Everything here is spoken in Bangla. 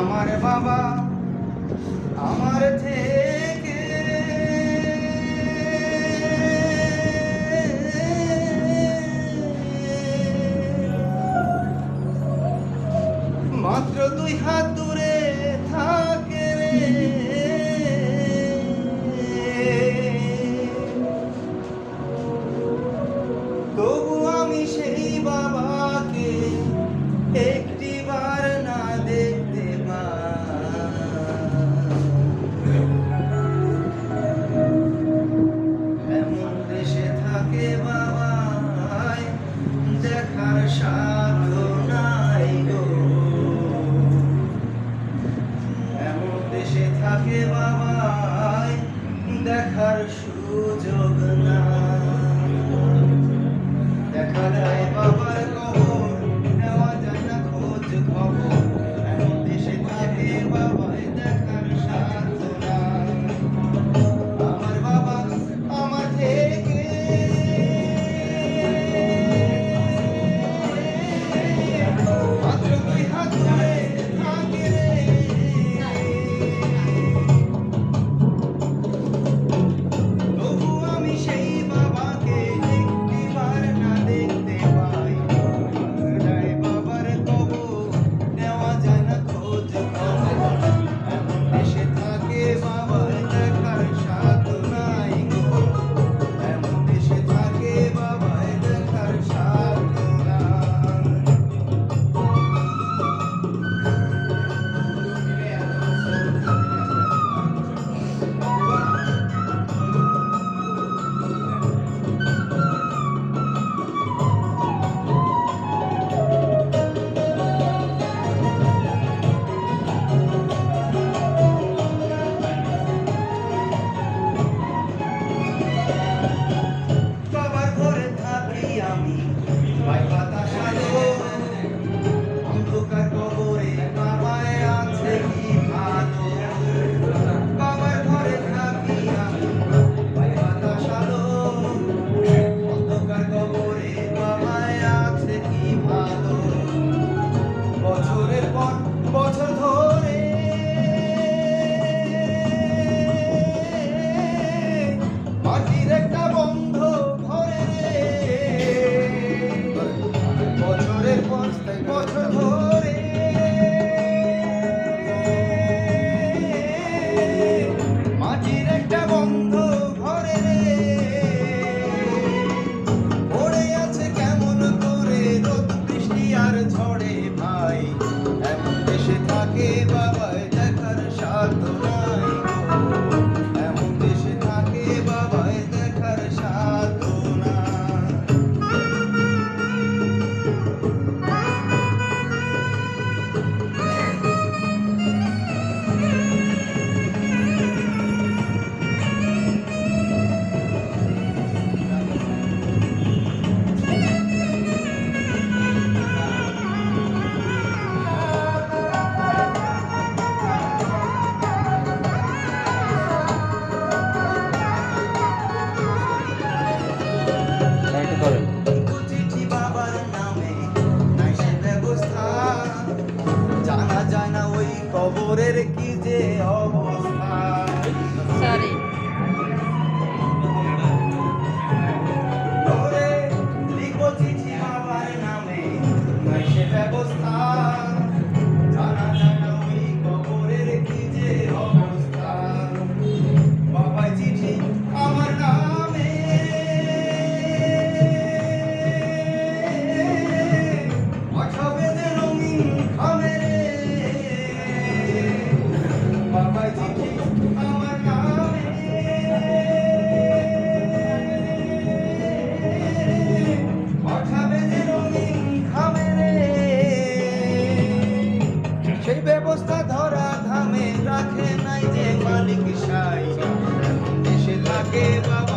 আমার বাবা আমার থেকে। মাত্র দুই হাত দুই দেখার সুযোগ না দেখা দেয় রাখে নাই যে মালিক সাই দেশে থাকে বাবা